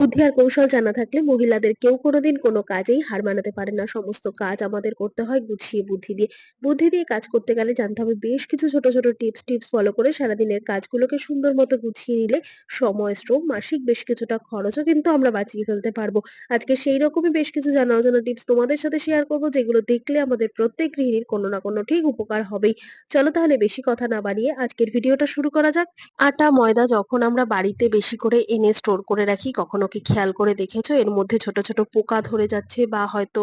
বুদ্ধি আর কৌশল জানা থাকলে মহিলাদের কেউ কোনোদিন কোনো কাজেই হার মানাতে পারে না। সমস্ত কাজ আমাদের করতে হয় গুছিয়ে বুদ্ধি দিয়ে। বুদ্ধি দিয়ে কাজ করতে গেলে জানতে হবে বেশ কিছু ছোট ছোট টিপস টিপস ফলো করে সারাদিনের কাজগুলোকে সুন্দর মতো গুছিয়ে নিলে সময়, শ্রম, মাসিক বেশ কিছুটা খরচও কিন্তু আমরা বাঁচিয়ে ফেলতে পারব। আজকে সেই রকমই বেশ কিছু জানা অজানা টিপস তোমাদের সাথে শেয়ার করব, যেগুলো দেখলে আমাদের প্রত্যেক গৃহিণীর কোনো না কোনো ঠিক উপকার হবেই। চলো তাহলে বেশি কথা না বাড়িয়ে আজকের ভিডিওটা শুরু করা যাক। আটা, ময়দা যখন আমরা বাড়িতে বেশি করে এনে স্টোর করে রাখি, কখনো কি খেয়াল করে দেখেছ? এর মধ্যে ছোট ছোট পোকা ধরে যাচ্ছে বা হয়তো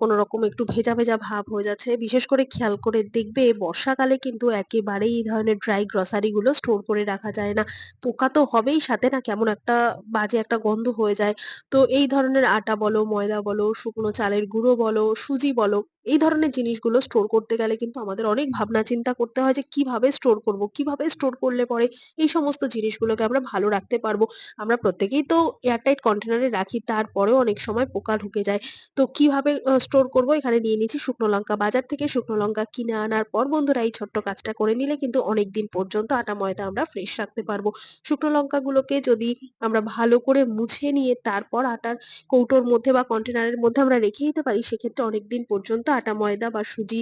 কোনো রকম একটু ভেজা ভেজা ভাব হয়ে যাচ্ছে। বিশেষ করে খেয়াল করে দেখবে, বর্ষাকালে কিন্তু একেবারেই এই ধরনের ড্রাই গ্রসারি গুলো স্টোর করে রাখা যায় না। পোকা তো হবেই সাথে না, কেমন একটা বাজে একটা গন্ধ হয়ে যায়। তো এই ধরনের আটা বলো, ময়দা বলো, শুকনো চালের গুঁড়ো বলো, সুজি বলো, এই ধরনের জিনিসগুলো স্টোর করতে গেলে কিন্তু আমাদের অনেক ভাবনা চিন্তা করতে হয় যে, কীভাবে স্টোর করব, কীভাবে স্টোর করলে পরে এই সমস্ত জিনিসগুলোকে আমরা ভালো রাখতে পারব। আমরা প্রত্যেকেই তো এয়ারটাইট কন্টেনারে রাখি, তারপরেও অনেক সময় পোকা ঢুকে যায়। তো কীভাবে স্টোর করব? এখানে নিয়ে নিয়েছি শুকনো লঙ্কা। বাজার থেকে শুকনো লঙ্কা কিনে আনার পর বন্ধুরা এই ছোট্ট কাজটা করে নিলে কিন্তু অনেক দিন পর্যন্ত আটা, ময়দা আমরা ফ্রেশ রাখতে পারব। শুকনো লঙ্কাগুলোকে যদি আমরা ভালো করে মুছে নিয়ে তারপর আটার কৌটোর মধ্যে বা কন্টেনারের মধ্যে আমরা রেখে দিতে পারি, সেক্ষেত্রে অনেকদিন পর্যন্ত আটা, ময়দা বা সুজি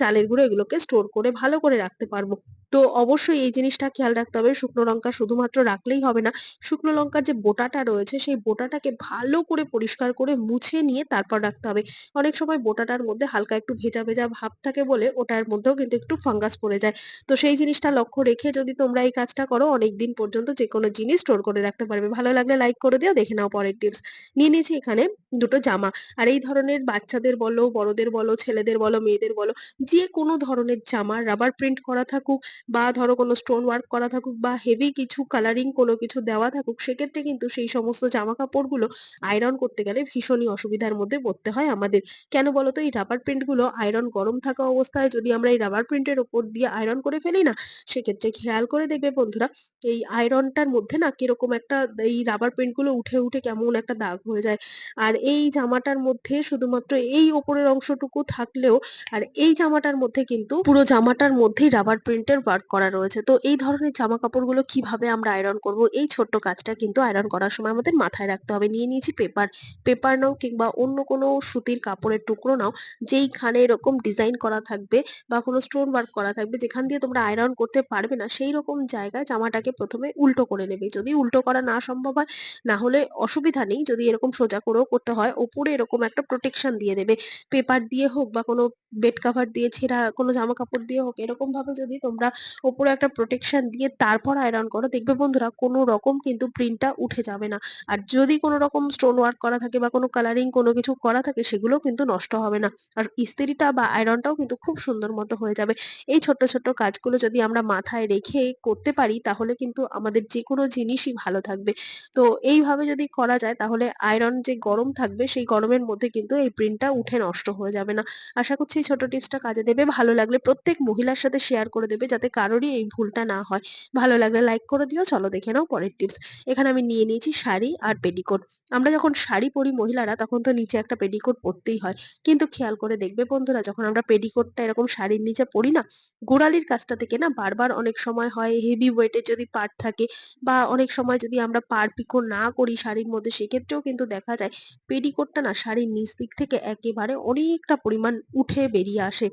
চালের গুঁড়ো এগুলোকে স্টোর করে ভালো করে রাখতে পারব। তো অবশ্যই এই জিনিসটা খেয়াল রাখতে হবে। শুকনো লঙ্কা শুধুমাত্র রাখলেই হবে না। শুকনো লঙ্কার যে বোটাটা রয়েছে, সেই বোটাটাকে ভালো করে পরিষ্কার করে মুছে নিয়ে তারপর রাখতে হবে। অনেক সময় বোটাটার মধ্যে হালকা একটু ভেজা ভেজা ভাব থাকে বলে ওটার মধ্যেও কিন্তু একটু ফাঙ্গাস পড়ে যায়। তো সেই জিনিসটা লক্ষ্য রেখে যদি তোমরা এই কাজটা করো অনেক দিন পর্যন্ত যে কোনো জিনিস স্টোর করে রাখতে পারবে। ভালো লাগলে লাইক করে দিও, দেখে নাও পরের টিপস। নিয়ে নিয়েছি এখানে দুটো জামা। আর এই ধরনের বাচ্চাদের বলো, বড়দের বলো, ছেলেদের বলো, মেয়েদের বলো, যে কোনো ধরনের জামা, রাবার প্রিন্ট করা থাকুক বা ধরো কোনো স্টোন ওয়ার্ক করা থাকুক বা হেভি কিছু কালারিং কোনো কিছু দেওয়া থাকুক, সেক্ষেত্রে কিন্তু সেই সমস্ত জামা কাপড়গুলো আয়রন করতে গেলে ভীষণই অসুবিধার মধ্যে পড়তে হয় আমাদের। কেন বলতো এই রাবার প্রিন্টগুলো আয়রন গরম থাকা অবস্থায় যদি আমরা এই রাবার প্রিন্টের ওপর দিয়ে আয়রন করে ফেলি না, সেক্ষেত্রে খেয়াল করে দেখবে বন্ধুরা, এই আয়রনটার মধ্যে না কীরকম একটা এই রাবার প্রিন্টগুলো উঠে উঠে কেমন একটা দাগ হয়ে যায়। আর এই জামাটার মধ্যে শুধুমাত্র এই ওপরের অংশটুকু থাকলেও, আর এই জামাটার মধ্যে কিন্তু পুরো জামাটার মধ্যেই রাবার প্রিন্টের ওয়ার্ক করা রয়েছে। তো এই ধরনের জামা কাপড়গুলো কীভাবে আমরা আয়রন করব? এই ছোট্ট কাজটা কিন্তু আয়রন করার সময় আমাদের মাথায় রাখতে হবে। নিয়ে নিয়েছি পেপার পেপার নাও কিংবা অন্য কোনো সুতির কাপড়ের টুকরো নাও, যেইখানে এরকম ডিজাইন করা থাকবে বা কোনো স্টোন ওয়ার্ক করা থাকবে, যেখান দিয়ে তোমরা আয়রন করতে পারবে না সেই রকম জায়গায় জামাটাকে প্রথমে উল্টো করে নেবে। যদি উল্টো করা না সম্ভব হয়, না হলে অসুবিধা নেই। যদি এরকম সোজা করেও করতে হয়, ওপরে এরকম একটা প্রোটেকশন দিয়ে দেবে। পেপার দিয়ে হোক বা কোনো বেড কাভার দিয়ে ছেঁড়া কোনো জামা কাপড় দিয়ে হোক এরকম ভাবে যদি তোমরা ওপরে একটা প্রোটেকশন দিয়ে তারপর আয়রন করো, দেখবে বন্ধুরা কোনো রকম কিন্তু প্রিন্টটা উঠে যাবে না। আর যদি কোনো রকম স্টোন ওয়ার্ক করা থাকে বা কোনো কালারিং কোনো কিছু করা থাকে, সেগুলো কিন্তু নষ্ট হবে না। আর ইস্ত্রিটা বা আয়রনটাও কিন্তু খুব সুন্দর মতো হয়ে যাবে। এই ছোট্ট ছোট্ট কাজগুলো যদি আমরা মাথায় রেখে করতে পারি, তাহলে কিন্তু আমাদের যে কোনো জিনিসই ভালো থাকবে। তো এইভাবে যদি করা যায়, তাহলে আয়রন যে গরম থাকবে, সেই গরমের মধ্যে কিন্তু এই প্রিন্টটা উঠে নষ্ট হয়ে যাবে না। আশা করছি এই ছোট টিপসটা কাজে দেবে। ভালো লাগলে প্রত্যেক মহিলার সাথে শেয়ার করে দেবে, যাতে কারোরই এই ভুলটা না হয়। ভালো লাগলে লাইক করে দিও, চলো দেখে নাও পরের টিপস এখানে আমি নিয়ে নিয়েছি শাড়ি আর পেটিকোট আমরা যখন শাড়ি পরি মহিলারা, তখন তো নিচে একটা পেটিকোট পরতেই হয়। কিন্তু খেয়াল করে দেখবে বন্ধুরা, যখন আমরা পেটিকোটটা এরকম শাড়ির নিচে পরি না, গোড়ালির কাছটা থেকে না, বারবার অনেক সময় হয় হেভি ওয়েটের যদি পার্ট থাকে বা অনেক সময় যদি আমরা পার পিকো না করি শাড়ির মধ্যে, সেক্ষেত্রেও কিন্তু দেখা যায় পেটিকোটটা না শাড়ির নিচ দিক থেকে একেবারে অনেকটা পরিমাণ উঠে বেরিয়ে আসে।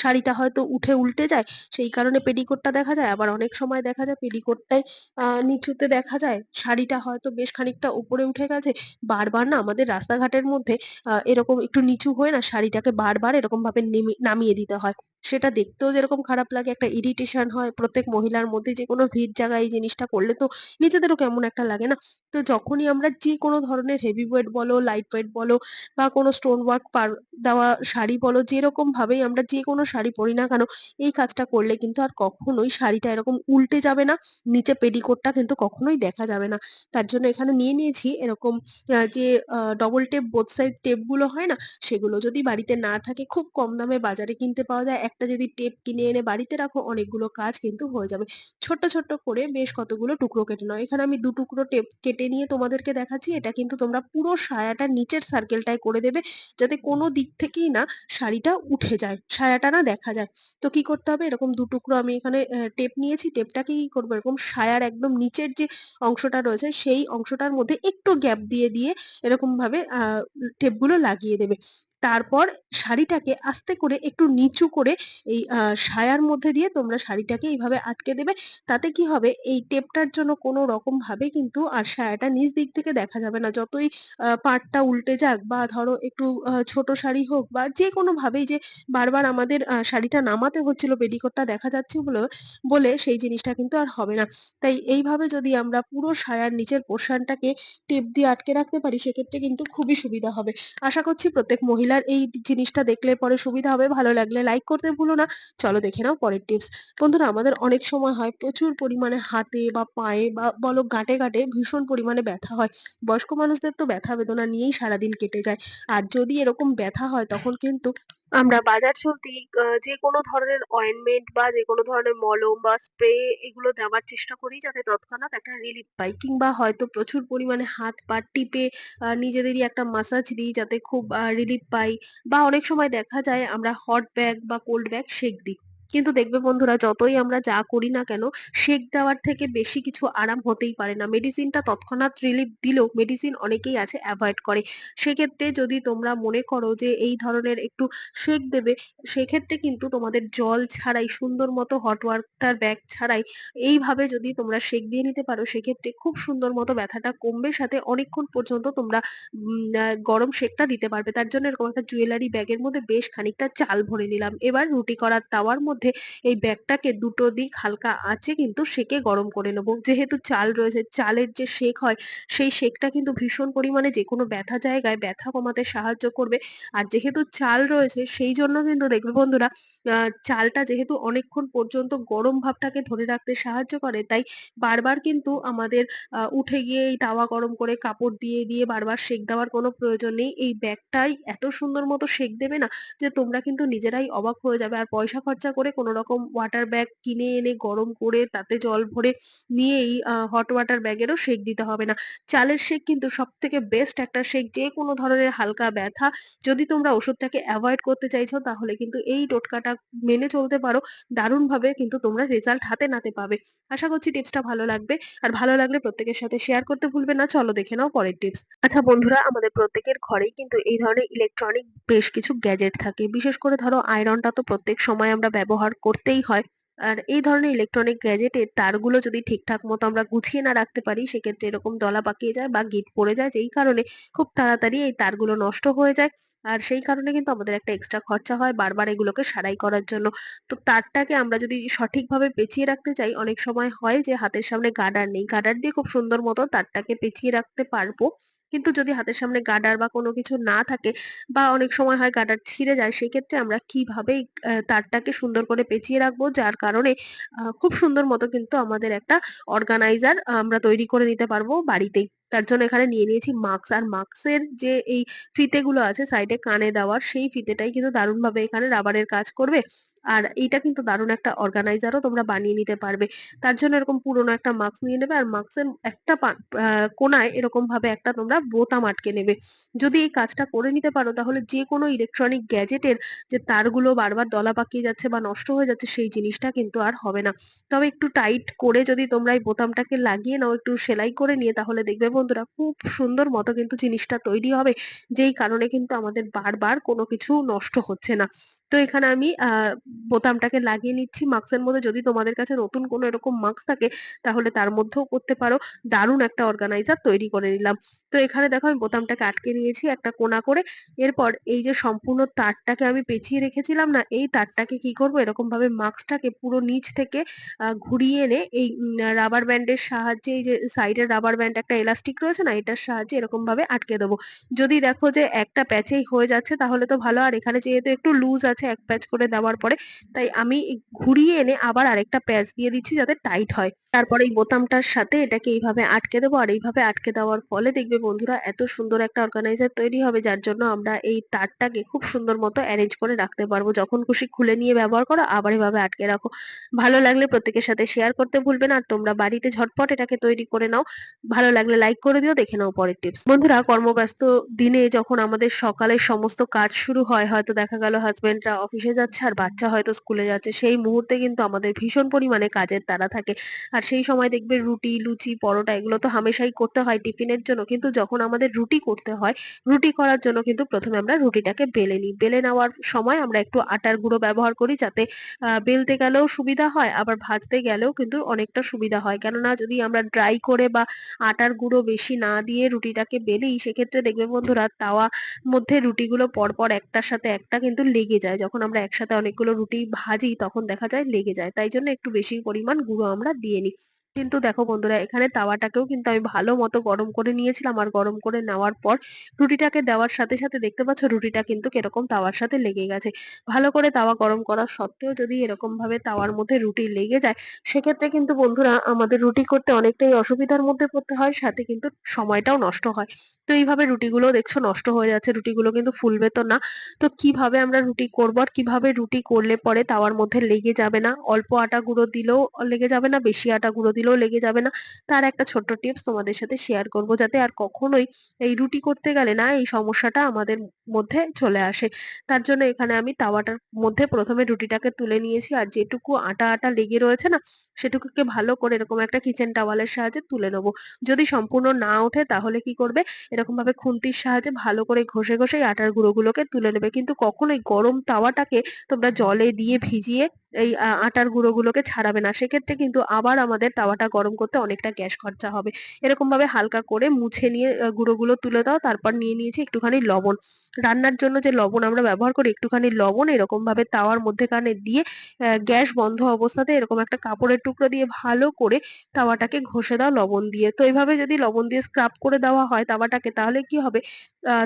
শাড়িটা হয়তো উঠে উল্টে যায়, সেই কারণে পেটিকোটটা দেখা যায়, আবার অনেক সময় দেখা যায় পেটিকোটটাই নিচুতে দেখা যায় শাড়িটা হয়তো বেশ খানিকটা উপরে উঠে গেছে, বারবার না আমাদের রাস্তাঘাটের মধ্যে এরকম একটু নিচু হয়ে না শাড়িটাকে বারবার এরকম ভাবে নামিয়ে দিতে হয়। সেটা দেখতেও যেরকম খারাপ লাগে, একটা ইরিটেশন হয় প্রত্যেক মহিলার মধ্যে যে কোনো ভিড় জায়গায় এই জিনিসটা করলে তো নিজেদেরও কেমন একটা লাগে না। তো যখনই আমরা যে কোনো ধরনের হেভি ওয়েট বলো লাইট ওয়েট বলো বা কোনো স্টোন ওয়ার্ক দেওয়া শাড়ি বলো যেরকম ভাবেই আমরা যে কোনো শাড়ি পরি না কেন, এই কাজটা করলে কিন্তু আর কখনোই শাড়িটা এরকম উল্টে যাবে না, নিচে পেটিকোটটা কিন্তু কখনোই দেখা যাবে না। তার জন্য এখানে নিয়ে নিয়েছি এরকম যে ডবল টেপ বোথ সাইড টেপগুলো হয় না, সেগুলো যদি বাড়িতে না থাকে, খুব কম দামে বাজারে কিনতে পাওয়া যায়। একটা যদি টেপ কিনে এনে বাড়িতে রাখো, অনেকগুলো কাজ কিন্তু হয়ে যাবে। ছোট্ট ছোট্ট করে বেশ কতগুলো টুকরো কেটে নাও। এখানে আমি দু টুকরো টেপ কেটে নিয়ে তোমাদেরকে দেখাচ্ছি। এটা কিন্তু তোমরা পুরো সায়াটার নিচের সার্কেলটায় করে দেবে, যাতে কোনো দিক থেকেই না শাড়িটা উঠে যায়, সায়াটা না দেখা যায়। তো কি করতে হবে? এরকম দু টুকরো আমি এখানে টেপ নিয়েছি। টেপটাকে কি করব এরকম সায়ার একদম নিচের যে অংশটা রয়েছে সেই অংশটার মধ্যে একটু গ্যাপ দিয়ে, দিয়ে এরকমভাবে টেপ টেপগুলো লাগিয়ে দেবে। তারপর শাড়িটাকে আস্তে করে একটু নিচু করে এই সায়ার মধ্যে দিয়ে তোমরা শাড়িটাকে এইভাবে আটকে দেবে। তাতে কি হবে এই টেপটার জন্য কোনো রকমভাবে কিন্তু আর সায়াটা নিচ দিক থেকে দেখা যাবে না। যতই, আ পাড়টা উল্টে যাক বা ধরো একটু ছোট শাড়ি হোক বা যেকোনোভাবেই যে বারবার আমাদের শাড়িটা নামাতে হচ্ছিল, পেটিকোটটা দেখা যাচ্ছে বলে বলে সেই জিনিসটা কিন্তু আর হবে না। তাই এইভাবে যদি আমরা পুরো সায়ার নিচের পোর্শনটাকে টেপ দিয়ে আটকে রাখতে পারি, সেক্ষেত্রে কিন্তু খুবই সুবিধা হবে। আশা করছি প্রত্যেক মহিলার এই জিনিসটা দেখলে পরে সুবিধা হবে। ভালো লাগলে লাইক করতে ভুলো না। চলো দেখে নাও পরের টিপস। বন্ধুরা আমাদের অনেক সময় হয় প্রচুর পরিমাণে হাতে বা পায়ে বা বলো গাঁটে, গাঁটে ভীষণ পরিমাণে ব্যথা হয়। বয়স্ক মানুষদের তো ব্যথা বেদনা নিয়েই সারাদিন কেটে যায়। আর যদি এরকম ব্যথা হয় তখন কিন্তু আমরা বাজার চলতি যে কোনো ধরনের অয়েন্টমেন্ট বা যে কোনো ধরনের মলম বা স্প্রে এগুলো দেওয়ার চেষ্টা করি যাতে তৎক্ষণাৎ একটা রিলিফ পাই। কিংবা হয়তো প্রচুর পরিমাণে হাত পা টিপে নিজেদেরই একটা মাসাজ দিই যাতে খুব রিলিফ পাই। বা অনেক সময় দেখা যায় আমরা হট ব্যাগ বা কোল্ড ব্যাগ সেঁক দিই। কিন্তু দেখবে বন্ধুরা যতই আমরা যা করি না কেন সেঁক দেওয়ার থেকে বেশি কিছু আরাম হতেই পারে না। মেডিসিনটা তৎক্ষণাৎ রিলিফ দিলেও মেডিসিন অনেকেই আছে এভয়েড করে। সেক্ষেত্রে যদি তোমরা মনে করো যে এই ধরনের একটু সেঁক দেবে, সেক্ষেত্রে কিন্তু তোমাদের জল ছাড়াই সুন্দর মতো হট ওয়াটার ব্যাগ ছাড়াই এইভাবে যদি তোমরা সেঁক দিয়ে নিতে পারো সেক্ষেত্রে খুব সুন্দর মতো ব্যথাটা কমবে। সাথে অনেকক্ষণ পর্যন্ত তোমরা গরম সেঁকটা দিতে পারবে। তার জন্য এরকম একটা জুয়েলারি ব্যাগের মধ্যে বেশ খানিকটা চাল ভরে নিলাম। এবার রুটি করার তাওয়ার মধ্যে এই ব্যাগটাকে দুটো দিক হালকা আঁচে কিন্তু সেঁকে গরম করে নেব। যেহেতু চাল রয়েছে, চালের যে সেঁক হয় সেই সেঁকটা কিন্তু ভীষণ পরিমাণে যে কোনো ব্যথা জায়গায় ব্যথা কমাতে সাহায্য করবে। আর যেহেতু চাল রয়েছে সেই জন্য কিন্তু দেখবে বন্ধুরা চালটা যেহেতু অনেকক্ষণ পর্যন্ত গরম ভাবটাকে ধরে রাখতে সাহায্য করে তাই বারবার কিন্তু আমাদের উঠে গিয়ে এই তাওয়া গরম করে কাপড় দিয়ে, দিয়ে বারবার সেঁক দেওয়ার কোনো প্রয়োজন নেই। এই ব্যাগটাই এত সুন্দর মতো সেঁক দেবে না যে তোমরা কিন্তু নিজেরাই অবাক হয়ে যাবে। আর পয়সা খরচা করে কোনো রকম ওয়াটার ব্যাগ কিনে এনে গরম করে তাতে জল ভরে নিয়েই হট ওয়াটার ব্যাগেরও সেঁক দিতে হবে না। চালের সেঁক কিন্তু সবথেকে বেস্ট একটা সেঁক যেকোনো ধরনের হালকা ব্যথা যদি তোমরা ওষুধটাকে এভয়েড করতে চাইছো, তাহলে কিন্তু এই টোটকাটা মেনে চলতে পারো। দারুণভাবে কিন্তু তোমরা রেজাল্ট হাতে নাতে পাবে। আশা করছি টিপসটা ভালো লাগবে। আর ভালো লাগলে প্রত্যেকের সাথে শেয়ার করতে ভুলবে না। চলো দেখে নাও পরের টিপস। আচ্ছা বন্ধুরা, আমাদের প্রত্যেকের ঘরেই কিন্তু এই ধরনের ইলেকট্রনিক বেশ কিছু গ্যাজেট থাকে। বিশেষ করে ধরো আয়রনটা তো প্রত্যেক সময় আমরা ব্যবহার করতেই হয়। আর এই ধরনের ইলেকট্রনিক গ্যাজেটের তারগুলো যদি ঠিকঠাক মতো আমরা গুছিয়ে না রাখতে পারি, সেক্ষেত্রে এরকম দলা পাকিয়ে যায় বা গিট পড়ে যায়, যেই কারণে খুব তাড়াতাড়ি এই তারগুলো নষ্ট হয়ে যায়। আর সেই কারণে কিন্তু আমাদের একটা এক্সট্রা খরচা হয় বারবার এগুলোকে সারাই করার জন্য। তো তারটাকে আমরা যদি সঠিকভাবে পেঁচিয়ে রাখতে চাই, অনেক সময় হয় যে হাতের সামনে গার্ডার নেই। গার্ডার দিয়ে খুব সুন্দর মতো তারটাকে পেঁচিয়ে রাখতে পারব। কিন্তু যদি হাতের সামনে গাডার বা কোনো কিছু না থাকে বা অনেক সময় হয় গার্ডার ছিঁড়ে যায়, সেক্ষেত্রে আমরা কীভাবে তারটাকে সুন্দর করে পেঁচিয়ে রাখব যার কারণে খুব সুন্দর মতো কিন্তু আমাদের একটা অর্গানাইজার আমরা তৈরি করে নিতে পারব বাড়িতেই। তার জন্য এখানে নিয়ে নিয়েছি মাস্ক আর মাস্কের যে এই ফিতেগুলো আছে সাইডে কানে দেওয়ার সেই ফিতেটাই কিন্তু দারুণভাবে এখানে রাবারের কাজ করবে। আর এইটা কিন্তু দারুণ একটা অর্গানাইজারও তোমরা বানিয়ে নিতে পারবে। তার জন্য এরকম পুরোনো একটা মাস্ক নিয়ে নেবে আর মাস্কের একটা পা আ কোণায় এরকমভাবে একটা তোমরা বোতাম আটকে নেবে। যদি এই কাজটা করে নিতে পারো তাহলে যেকোনো ইলেকট্রনিক গ্যাজেটের যে তারগুলো বারবার দলা পাকিয়ে যাচ্ছে বা নষ্ট হয়ে যাচ্ছে সেই জিনিসটা কিন্তু আর হবে না। তবে একটু টাইট করে যদি তোমরা এই বোতামটাকে লাগিয়ে নাও, একটু সেলাই করে নিয়ে তাহলে দেখবে বন্ধুরা, খুব সুন্দর মতো কিন্তু জিনিসটা তৈরি হবে। যেই কারণে কিন্তু আমাদের বারবার কোনো কিছু নষ্ট হচ্ছে না। তো এখানে আমি বোতামটাকে লাগিয়ে নিচ্ছি মাস্কের মধ্যে যদি তোমাদের কাছে নতুন কোনো এরকম মাস্ক থাকে, তাহলে তার মধ্যেও করতে পারো। দারুণ একটা অর্গানাইজার তৈরি করে নিলাম। তো এখানে দেখো আমি বোতামটাকে আটকে নিয়েছি একটা কোনা করে। এরপর এই যে সম্পূর্ণ তারটাকে আমি পেঁচিয়ে রেখেছিলাম না, এই তারটাকে কি করব এরকমভাবে মাস্কটাকে পুরো নিচ থেকে ঘুরিয়ে এনে এই রাবার ব্যান্ডের সাহায্যে এই যে সাইডের রাবার ব্যান্ড একটা এলাস্টিক রয়েছে না, এটার সাহায্যে এরকমভাবে আটকে দেবো। যদি দেখো যে একটা প্যাচেই হয়ে যাচ্ছে, তাহলে তো ভালো আর এখানে যেহেতু একটু লুজ আছে এক প্যাচ করে দেওয়ার পরে, তাই আমি ঘুরিয়ে এনে আবার আরেকটা প্যাচ দিয়ে দিচ্ছি যাতে টাইট হয়। তারপরে এই বোতামটার সাথে এটাকে এইভাবে আটকে দেবো আর এইভাবে আটকে দেওয়ার ফলে দেখবে বন্ধুরা, এত সুন্দর একটা অর্গানাইজার তৈরি হবে, যার জন্য আমরা এই তারটাকে খুব সুন্দর মতো অ্যারেঞ্জ করে রাখতে পারব। যখন খুশি খুলে নিয়ে ব্যবহার করো, আবার এভাবে আটকে রাখো। ভালো লাগলে প্রত্যেকের সাথে শেয়ার করতে ভুলবে না আর তোমরা বাড়িতে ঝটপট এটাকে তৈরি করে নাও। ভালো লাগলে লাইক করে দিও, দেখে নাও পরের টিপস। বন্ধুরা, কর্মব্যস্ত দিনে যখন আমাদের সকালের সমস্ত কাজ শুরু হয়, হয়তো দেখা গেল হাসব্যান্ডরা অফিসে যাচ্ছে আর বাচ্চা হয়তো স্কুলে যাচ্ছে, সেই মুহূর্তে কিন্তু আমাদের ভীষণ পরিমাণে কাজের তাড়া থাকে। আর সেই সময় দেখবে রুটি, লুচি, পরোটা এগুলো তো হামেশাই করতে হয় টিফিনের জন্য, কিন্তু যখন আমাদের রুটি করতে হয়, রুটি করার জন্য কিন্তু প্রথমে আমরা রুটিটাকে বেলে নিই। বেলে নেওয়ার সময় আমরা একটু আটার গুঁড়ো ব্যবহার করি যাতে বেলতে গেলেও সুবিধা হয়, আবার ভাজতে গেলেও কিন্তু অনেকটা সুবিধা হয়। কেননা যদি আমরা ড্রাই করে বা আটার গুঁড়ো বেশি না দিয়ে রুটিটাকে বেলি সেক্ষেত্রে দেখবে বন্ধুরা তাওয়া মধ্যে রুটিগুলো পরপর একটার সাথে একটা কিন্তু লেগে যায়। যখন আমরা একসাথে অনেকগুলো রুটি ভাজি তখন দেখা যায় লেগে যায়। তাই জন্য একটু বেশি পরিমাণ গুঁড়ো আমরা দিয়ে নিই। কিন্তু দেখো বন্ধুরা, এখানে তাওয়াটাকেও কিন্তু আমি ভালো মতো গরম করে নিয়েছিলাম। আর গরম করে নেওয়ার পর রুটিটাকে দেওয়ার সাথে সাথে দেখতে পাচ্ছ রুটিটা কিন্তু কীরকম তাওয়ার সাথে লেগে গেছে। ভালো করে তাওয়া গরম করা সত্ত্বেও যদি এরকম ভাবে তাওয়ার মধ্যে রুটি লেগে যায়, সেক্ষেত্রে কিন্তু বন্ধুরা আমাদের রুটি করতে অনেকটাই অসুবিধার মধ্যে পড়তে হয়, সাথে কিন্তু সময়টাও নষ্ট হয়। তো এইভাবে রুটিগুলো দেখছ নষ্ট হয়ে যাচ্ছে, রুটিগুলো কিন্তু ফুলবে তো না। তো কীভাবে আমরা রুটি করব আর কীভাবে রুটি করলে পরে তাওয়ার মধ্যে লেগে যাবে না? অল্প আটা গুঁড়ো দিলেও লেগে যাবে না, বেশি আটা গুঁড়ো দিলেও লেগে যাবে না। তার একটা ছোট্ট টিপস তোমাদের সাথে শেয়ার করব যাতে আর কখনোই এই রুটি করতে গেলে না এই সমস্যাটা আমাদের মধ্যে চলে আসে তার জন্য এখানে আমি তাওয়াটার মধ্যে প্রথমে রুটিটাকে তুলে নিয়েছি আর যেটুকু আটা আটা লেগে রয়েছে না, সেটুকুকে ভালো করে এরকম একটা কিচেন টাওয়ালের সাহায্যে তুলে নেব যদি সম্পূর্ণ না ওঠে তাহলে কি করবে এরকম ভাবে খুন্তির সাহায্যে ভালো করে ঘষে ঘষে আটার গুঁড়োগুলোকে তুলে নেবে কিন্তু কখনোই গরম তাওয়াটাকে তোমরা জলে দিয়ে ভিজিয়ে এই আটার গুঁড়োগুলোকে ছাড়াবে না। সেক্ষেত্রে কিন্তু আবার আমাদের তাওয়াটা গরম করতে অনেকটা গ্যাস খরচা হবে। এরকম ভাবে হালকা করে মুছে নিয়ে গুঁড়োগুলো তুলে দাও। তারপর নিয়ে নিয়েছি একটুখানি লবণ। রান্নার জন্য যে লবণ আমরা ব্যবহার করি, একটুখানি লবণ এরকম ভাবে তাওয়ার মধ্যেখানে দিয়ে অ্যা গ্যাস বন্ধ অবস্থাতে এরকম একটা কাপড়ের টুকরো দিয়ে ভালো করে তাওয়াটাকে ঘষে দাও লবণ দিয়ে। তো এভাবে যদি লবণ দিয়ে স্ক্রাব করে দেওয়া হয় তাওয়াটাকে, তাহলে কি হবে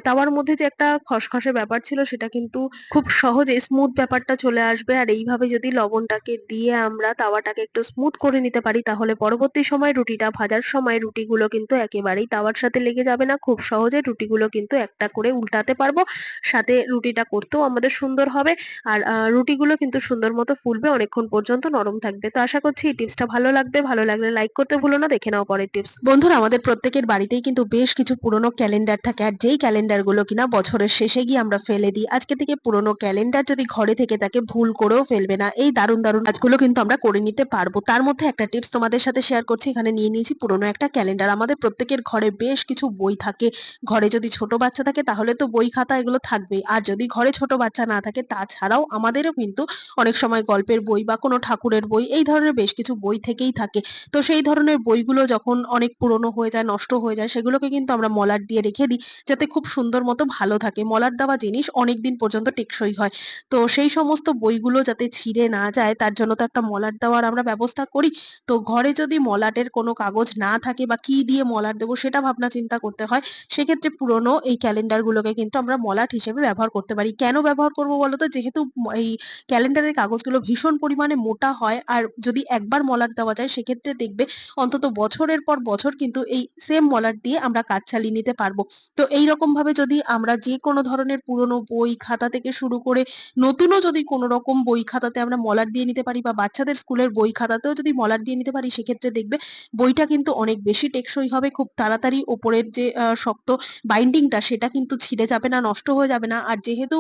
তাওয়ার মধ্যে যে একটা খসখসে ব্যাপার ছিল সেটা কিন্তু খুব সহজে স্মুথ ব্যাপারটা চলে আসবে। আর এইভাবে যদি লবণটাকে দিয়ে আমরা তাওয়াটাকে একটু স্মুথ করে নিতে পারি, তাহলে পরবর্তী সময় রুটিটা ভাজার সময় রুটিগুলো কিন্তু একেবারেই তাওয়ার সাথে লেগে যাবে না। খুব সহজে রুটিগুলো কিন্তু একটা করে উল্টাতে পারব। সাথে রুটিটা করতেও আমাদের সুন্দর হবে। আর রুটিগুলো কিন্তু সুন্দর মতো ফুলবে অনেকক্ষণ পর্যন্ত নরম থাকবে। তো আশা করছি এই টিপসটা ভালো লাগবে। ভালো লাগলে লাইক করতে ভুলো না। দেখে নাও পরের টিপস। বন্ধুরা আমাদের প্রত্যেকের বাড়িতেই কিন্তু বেশ কিছু পুরনো ক্যালেন্ডার থাকে। আর যেই ক্যালেন্ডারগুলো কিনা বছরের শেষে গিয়ে আমরা ফেলে দিই। আজকে থেকে পুরনো ক্যালেন্ডার যদি ঘরে থেকে থাকে ভুল করেও ফেলবে না। এই দারুণ, দারুণ কাজগুলো কিন্তু আমরা করে নিতে পারব। তার মধ্যে একটা টিপস তোমাদের সাথে শেয়ার করছি। এখানে নিয়ে নিয়েছি পুরনো একটা ক্যালেন্ডার। আমাদের প্রত্যেকের ঘরে বেশ কিছু বই থাকে। ঘরে যদি ছোট বাচ্চা থাকে তাহলে তো বই খাতা এগুলো থাকবেই। আর যদি ঘরে ছোট বাচ্চা না থাকে তাছাড়াও আমাদেরও কিন্তু অনেক সময় গল্পের বই বা কোনো ঠাকুরের বই এই ধরনের বেশ কিছু বই থেকেই থাকে। তো সেই ধরনের বইগুলো যখন অনেক পুরনো হয়ে যায়, নষ্ট হয়ে যায় সেগুলোকে কিন্তু আমরা মলাট দিয়ে রেখে দিই যাতে খুব সুন্দর মতো ভালো থাকে। মলাট দেওয়া জিনিস অনেকদিন পর্যন্ত টেকসই হয়। তো সেই সমস্ত বইগুলো যাতে ছিঁড়ে না যায় তার জন্য তো একটা মলাট দেওয়ার আমরা ব্যবস্থা করি। তো ঘরে যদি মলাটের কোনো কাগজ না থাকে বা কি দিয়ে মলাট দেবো সেটা ভাবনা চিন্তা করতে হয়। সেক্ষেত্রে পুরনো এই ক্যালেন্ডার গুলোকে কিন্তু আমরা মলাট হিসেবে ব্যবহার করতে পারি। কেন ব্যবহার করব বলো তো? যেহেতু এই ক্যালেন্ডারের কাগজগুলো ভীষণ পরিমাণে মোটা হয় আর যদি একবার মলাট দেওয়া যায় সেক্ষেত্রে দেখবে অন্তত বছরের পর বছর কিন্তু এই সেম মলাট দিয়ে আমরা কাজ চালিয়ে নিতে পারব। তো এইরকম ভাবে যদি আমরা যেকোনো ধরনের পুরনো বই খাতা থেকে শুরু করে নতুনও যদি কোনো রকম বই খাতাতে আমরা মলাট দিয়ে নিতে পারি বা বাচ্চাদের স্কুলের বই খাতাতেও যদি মলাট দিয়ে নিতে পারি সেক্ষেত্রে দেখবে বইটা কিন্তু অনেক বেশি টেকসই হবে। খুব তাড়াতাড়ি ওপরের যে শক্ত বাইন্ডিংটা সেটা কিন্তু ছিঁড়ে যাবে না, নষ্ট হয়ে যাবে না। আর যেহেতু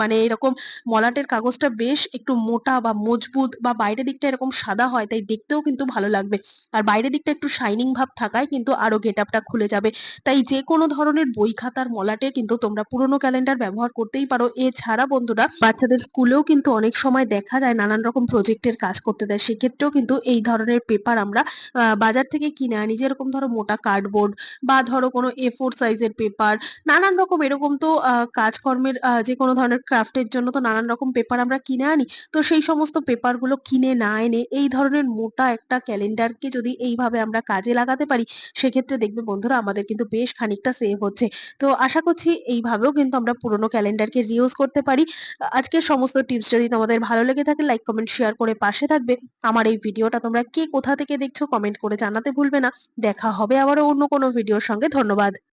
মানে এরকম মলাটের কাগজটা বেশ একটু মোটা বা মজবুত বা বাইরের দিকটা এরকম সাদা হয়, তাই দেখতেও কিন্তু ভালো লাগবে। আর বাইরের দিকটা একটু শাইনিং ভাব থাকায় কিন্তু আরও গেট আপটা খুলে যাবে। তাই যেকোনো ধরনের বই খাতার মলাটে কিন্তু তোমরা পুরনো ক্যালেন্ডার ব্যবহার করতেই পারো। এছাড়া বন্ধুরা, বাচ্চাদের স্কুলেও কিন্তু অনেক সময় দেখা যায় নানান রকম প্রজেক্টের কাজ করতে দেয়। সেক্ষেত্রেও কিন্তু এই ধরনের পেপার আমরা বাজার থেকে কিনে আনি। যেরকম ধরো মোটা কার্ডবোর্ড বা ধরো কোনো A4 সাইজের পেপার নানান রকম এরকম তো আ কাজকর্মের আ যেকোনো ধরনের ক্রাফট এর জন্য তো নানান রকম পেপার আমরা কিনে আনি। তো সেই সমস্ত পেপারগুলো কিনে না এনে এই ধরনের মোটা একটা ক্যালেন্ডারকে যদি এইভাবে আমরা কাজে লাগাতে পারি সেক্ষেত্রে দেখবে বন্ধুরা আমাদের কিন্তু বেশ খানিকটা সেভ হচ্ছে। তো আশা করছি এইভাবেও কিন্তু আমরা পুরোনো ক্যালেন্ডারকে রিইউজ করতে পারি। আজকের সমস্ত টিপস যদি তোমাদের ভালো লেগে থাকে লাইক, কমেন্ট, শেয়ার করে পাশে থাকবে। আমার এই ভিডিওটা তোমরা কে কোথা থেকে দেখছ কমেন্ট করে জানাতে ভুলবে না। দেখা হবে আবারও অন্য কোনো ভিডিওর সঙ্গে। ধন্যবাদ।